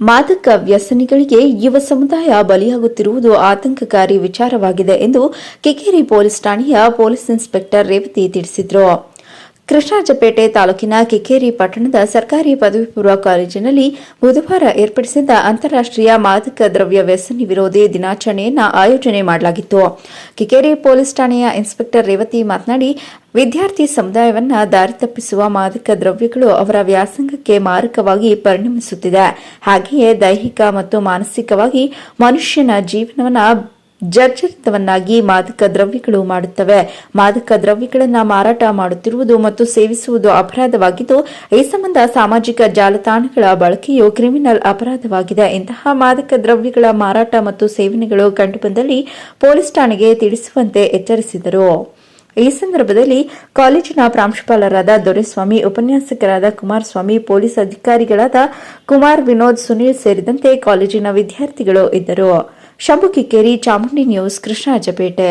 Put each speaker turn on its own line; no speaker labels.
ಮಾದಕ ವ್ಯಸನಿಗಳಿಗೆ ಯುವ ಸಮುದಾಯ ಬಲಿಯಾಗುತ್ತಿರುವುದು ಆತಂಕಕಾರಿ ವಿಚಾರವಾಗಿದೆ ಎಂದು ಕೆಕೇರಿ ಪೊಲೀಸ್ ಠಾಣೆಯ ಪೊಲೀಸ್ ಇನ್ಸ್ಪೆಕ್ಟರ್ ರೇವತಿ ತಿಳಿಸಿದರು. ಕೃಷ್ಣರಾಜಪೇಟೆ ತಾಲೂಕಿನ ಕಿಕ್ಕೇರಿ ಪಟ್ಟಣದ ಸರ್ಕಾರಿ ಪದವಿ ಪೂರ್ವ ಕಾಲೇಜಿನಲ್ಲಿ ಬುಧವಾರ ಏರ್ಪಡಿಸಿದ್ದ ಅಂತಾರಾಷ್ಟ್ರೀಯ ಮಾದಕ ದ್ರವ್ಯ ವ್ಯಸನಿ ವಿರೋಧಿ ದಿನಾಚರಣೆಯನ್ನು ಆಯೋಜನೆ ಮಾಡಲಾಗಿತ್ತು. ಕಿಕ್ಕೇರಿ ಪೊಲೀಸ್ ಠಾಣೆಯ ಇನ್ಸ್ಪೆಕ್ಟರ್ ರೇವತಿ ಮಾತನಾಡಿ, ವಿದ್ಯಾರ್ಥಿ ಸಮುದಾಯವನ್ನು ದಾರಿ ತಪ್ಪಿಸುವ ಮಾದಕ ದ್ರವ್ಯಗಳು ಅವರ ವ್ಯಾಸಂಗಕ್ಕೆ ಮಾರಕವಾಗಿ ಪರಿಣಮಿಸುತ್ತಿದೆ. ಹಾಗೆಯೇ ದೈಹಿಕ ಮತ್ತು ಮಾನಸಿಕವಾಗಿ ಮನುಷ್ಯನ ಜೀವನವನ್ನ ಜರ್ಜರಿತವನ್ನಾಗಿ ಮಾದಕ ದ್ರವ್ಯಗಳು ಮಾಡುತ್ತವೆ. ಮಾದಕ ದ್ರವ್ಯಗಳನ್ನು ಮಾರಾಟ ಮಾಡುತ್ತಿರುವುದು ಮತ್ತು ಸೇವಿಸುವುದು ಅಪರಾಧವಾಗಿದ್ದು, ಈ ಸಂಬಂಧ ಸಾಮಾಜಿಕ ಜಾಲತಾಣಗಳ ಬಳಕೆಯು ಕ್ರಿಮಿನಲ್ ಅಪರಾಧವಾಗಿದೆ. ಇಂತಹ ಮಾದಕ ದ್ರವ್ಯಗಳ ಮಾರಾಟ ಮತ್ತು ಸೇವನೆಗಳು ಕಂಡುಬಂದಲ್ಲಿ ಪೊಲೀಸ್ ಠಾಣೆಗೆ ತಿಳಿಸುವಂತೆ ಎಚ್ಚರಿಸಿದರು. ಈ ಸಂದರ್ಭದಲ್ಲಿ ಕಾಲೇಜಿನ ಪ್ರಾಂಶುಪಾಲರಾದ ದೊರೆಸ್ವಾಮಿ, ಉಪನ್ಯಾಸಕರಾದ ಕುಮಾರಸ್ವಾಮಿ, ಪೊಲೀಸ್ ಅಧಿಕಾರಿಗಳಾದ ಕುಮಾರ್ ವಿನೋದ್ ಸುನೀಲ್ ಸೇರಿದಂತೆ ಕಾಲೇಜಿನ ವಿದ್ಯಾರ್ಥಿಗಳು ಇದ್ದರು. ಶಂಭು ಕಿಕ್ಕೇರಿ ಚಾಮುಂಡಿ ನ್ಯೂಸ್ ಕೃಷ್ಣರಾಜಪೇಟೆ